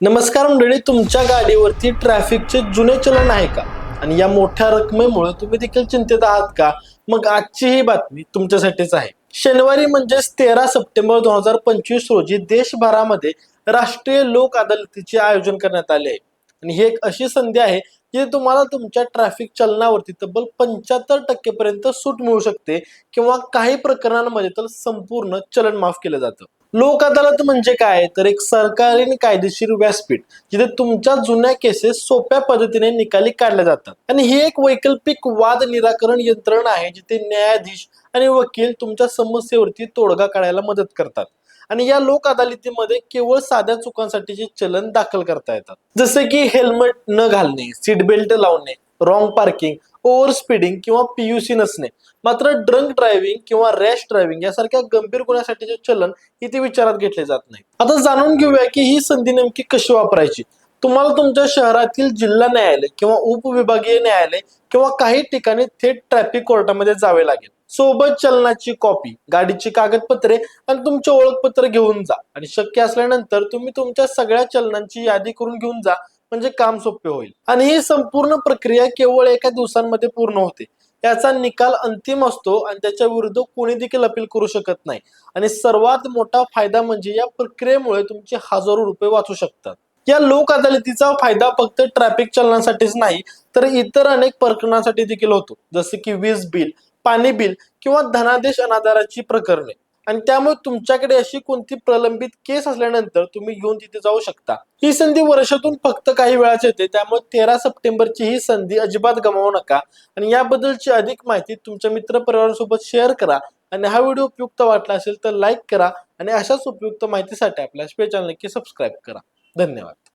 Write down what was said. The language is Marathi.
नमस्कार मंडळी तुमच्या गाडीवरती ट्रॅफिकचे जुने चलन आहे का? आणि या मोठ्या रकमेमुळे तुम्ही देखील चिंतित आहात का? मग आजची ही बातमी तुमच्यासाठीच आहे. शनिवारी म्हणजेच तेरा सप्टेंबर दोन हजार पंचवीस रोजी देशभरामध्ये राष्ट्रीय लोक अदालतीचे आयोजन करण्यात आले आहे. आणि ही एक अशी संधी आहे जी तुम्हाला तुमच्या ट्रॅफिक चलनावरती तब्बल पंच्याहत्तर टक्केपर्यंत सूट मिळू शकते किंवा काही प्रकरणांमध्ये तर संपूर्ण चलन माफ केलं जातं. लोक अदालत म्हणजे काय? तर एक सरकारी आणि कायदेशीर व्यासपीठ जिथे तुमच्या जुन्या केसेस सोप्या पद्धतीने निकाली काढल्या जातात. आणि हे एक वैकल्पिक वाद निराकरण यंत्रणा आहे जिथे न्यायाधीश आणि वकील तुमच्या समस्येवरती तोडगा काढायला मदत करतात. आणि या लोक अदालतीमध्ये केवळ साध्या चुकांसाठीचे चलन दाखल करता येतात. जसे की हेल्मेट न घालणे सीट बेल्ट लावणे रॉंग पार्किंग ओव्हर स्पीडिंग किंवा पीयूसी नसणे. मात्र ड्रंक ड्रायव्हिंग किंवा रॅश ड्रायव्हिंग यासारख्या गंभीर गुन्ह्यासाठीचे चलन इथे विचारात घेतले जात नाही. आता जाणून घेऊया की ही संधी नेमकी कशी वापरायची? तुम्हाला तुमच्या शहरातील जिल्हा न्यायालय किंवा उपविभागीय न्यायालय किंवा काही ठिकाणी थेट ट्रॅफिक कोर्टामध्ये जावे लागेल. सोबत चलनाची कॉपी गाडीची कागदपत्रे आणि तुमचे ओळखपत्र घेऊन जा. आणि शक्य असल्यानंतर तुम्ही तुमच्या सगळ्या चलनांची यादी करून घेऊन जा. म्हणजे काम सोपे होईल. आणि ही संपूर्ण प्रक्रिया केवळ एका दिवसांमध्ये पूर्ण होते. याचा निकाल अंतिम असतो आणि त्याच्या विरुद्ध कोणी देखील अपील करू शकत नाही. आणि सर्वात मोठा फायदा म्हणजे या प्रक्रियेमुळे तुमचे हजारो रुपये वाचू शकतात. या लोक अदालतीचा फायदा फक्त ट्रॅफिक चलनासाठीच नाही तर इतर अनेक प्रकरणांसाठी देखील होतो. जसे की वीज बिल पाणी बिल किंवा धनादेश अनादाराची प्रकरणे. आणि त्यामुळे तुमच्याकडे अशी कोणती प्रलंबित केस असल्यानंतर तुम्ही घेऊन तिथे जाऊ शकता. ही संधी वर्षातून फक्त काही वेळाच येते. त्यामुळे तेरा सप्टेंबरची ही संधी अजिबात गमावू नका. आणि याबद्दलची अधिक माहिती तुमच्या मित्र परिवारासोबत शेअर करा. आणि हा व्हिडिओ उपयुक्त वाटला असेल तर लाईक करा. आणि अशाच उपयुक्त माहितीसाठी आपल्या स्पे चॅनल नक्की सबस्क्राईब करा. धन्यवाद.